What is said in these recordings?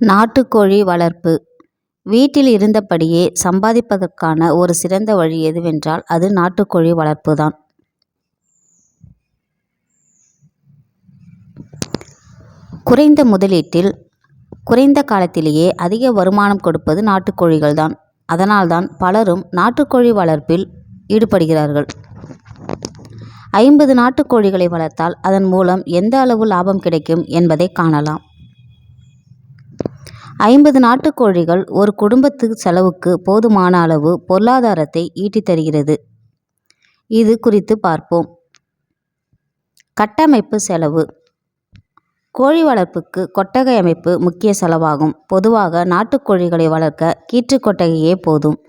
நாட்டுக்கோழி வளர்ப்பு. வீட்டில் இருந்தபடியே சம்பாதிப்பதற்கான ஒரு சிறந்த வழி எதுவென்றால் அது நாட்டுக்கோழி வளர்ப்பு தான் குறைந்த முதலீட்டில் குறைந்த காலத்திலேயே அதிக வருமானம் கொடுப்பது நாட்டுக்கோழிகள் தான் அதனால்தான் பலரும் நாட்டுக்கோழி வளர்ப்பில் ஈடுபடுகிறார்கள். ஐம்பது நாட்டுக்கோழிகளை வளர்த்தால் அதன் மூலம் எந்த அளவு லாபம் கிடைக்கும் என்பதை காணலாம். ஐம்பது நாட்டுக்கோழிகள் ஒரு குடும்பத்து செலவுக்கு போதுமான அளவு பொருளாதாரத்தை ஈட்டித் தருகிறது. இது குறித்து பார்ப்போம். கட்டமைப்பு செலவு. கோழி வளர்ப்புக்கு கொட்டகை அமைப்பு முக்கிய செலவாகும். பொதுவாக நாட்டுக்கோழிகளை வளர்க்க கீற்று கொட்டகையே போதும்.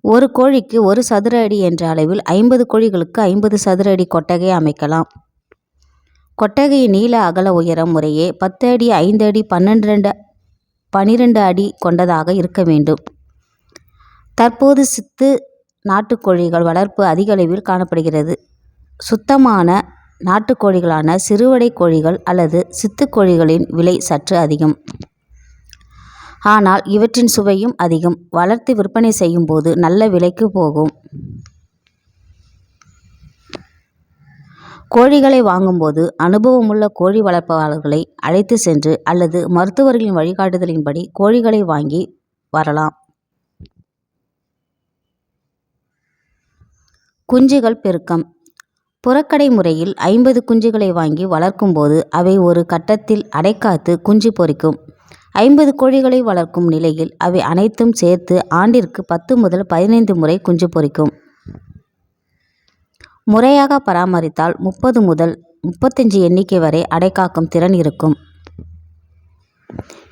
ஒரு கோழிக்கு ஒரு சதுர அடி என்ற அளவில் ஐம்பது கோழிகளுக்கு ஐம்பது சதுர அடி கொட்டகை அமைக்கலாம். கொட்டகையின் நீள அகல உயரம் முறையே பத்து அடி ஐந்து அடி பன்னெண்டு ரெண்டு பனிரெண்டு அடி கொண்டதாக இருக்க வேண்டும். தற்போது சித்து நாட்டுக்கோழிகள் வளர்ப்பு அதிகளவில் காணப்படுகிறது. சுத்தமான நாட்டுக்கோழிகளான சிறுவடை கோழிகள் அல்லது சித்துக்கோழிகளின் விலை சற்று அதிகம். ஆனால் இவற்றின் சுவையும் அதிகம். வளர்த்து விற்பனை செய்யும் போது நல்ல விலைக்கு போகும். கோழிகளை வாங்கும்போது அனுபவமுள்ள கோழி வளர்ப்பாளர்களை அழைத்து சென்று அல்லது மருத்துவர்களின் வழிகாட்டுதலின்படி கோழிகளை வாங்கி வரலாம். குஞ்சுகள் பெருக்கம். புறக்கடை முறையில் ஐம்பது குஞ்சுகளை வாங்கி வளர்க்கும்போது அவை ஒரு கட்டத்தில் அடைக்காத்து குஞ்சு பொரிக்கும் ஐம்பது கோழிகளை வளர்க்கும் நிலையில் அவை அனைத்தும் சேர்த்து ஆண்டிற்கு பத்து முதல் பதினைந்து முறை குஞ்சு பொரிக்கும் முறையாக பராமரித்தால் முப்பது முதல் முப்பத்தஞ்சு எண்ணிக்கை வரை அடைக்காக்கும் திறன் இருக்கும்.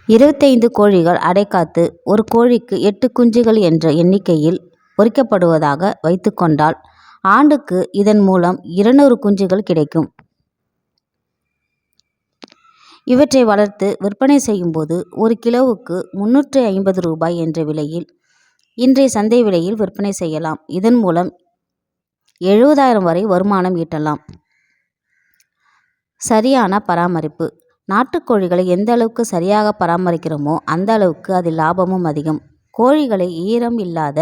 இருபத்தைந்து கோழிகள் அடைக்காத்து ஒரு கோழிக்கு எட்டு குஞ்சுகள் என்ற எண்ணிக்கையில் பொறிக்கப்படுவதாக வைத்துக்கொண்டால் ஆண்டுக்கு இதன் மூலம் இருநூறு குஞ்சுகள் கிடைக்கும். இவற்றை வளர்த்து விற்பனை செய்யும்போது ஒரு கிலோவுக்கு முன்னூற்று ஐம்பது ரூபாய் என்ற விலையில் இன்றைய சந்தை விலையில் விற்பனை செய்யலாம். இதன் மூலம் எழுபதாயிரம் வரை வருமானம் ஈட்டலாம். சரியான பராமரிப்பு. நாட்டுக்கோழிகளை எந்த அளவுக்கு சரியாக பராமரிக்கிறோமோ அந்த அளவுக்கு அதில் லாபமும் அதிகம். கோழிகளை ஈரம் இல்லாத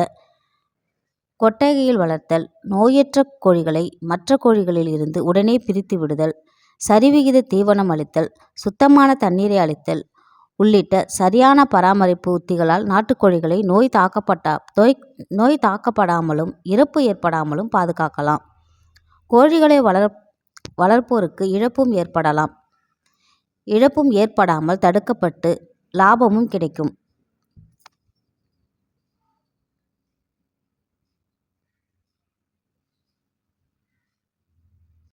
கொட்டகையில் வளர்த்தல் நோயற்ற கோழிகளை மற்ற கோழிகளில் இருந்து உடனே பிரித்து விடுதல் சரிவிகித தீவனம் அளித்தல் சுத்தமான தண்ணீரை அளித்தல் உள்ளிட்ட சரியான பராமரிப்பு உத்திகளால் நாட்டுக்கோழிகளை நோய் தாக்கப்பட்ட நோய் நோய் தாக்கப்படாமலும் இறப்பு ஏற்படாமலும் பாதுகாக்கலாம். கோழிகளை வளர் வளர்ப்போருக்கு இழப்பும் ஏற்படலாம். இழப்பும் ஏற்படாமல் தடுக்கப்பட்டு லாபமும் கிடைக்கும்.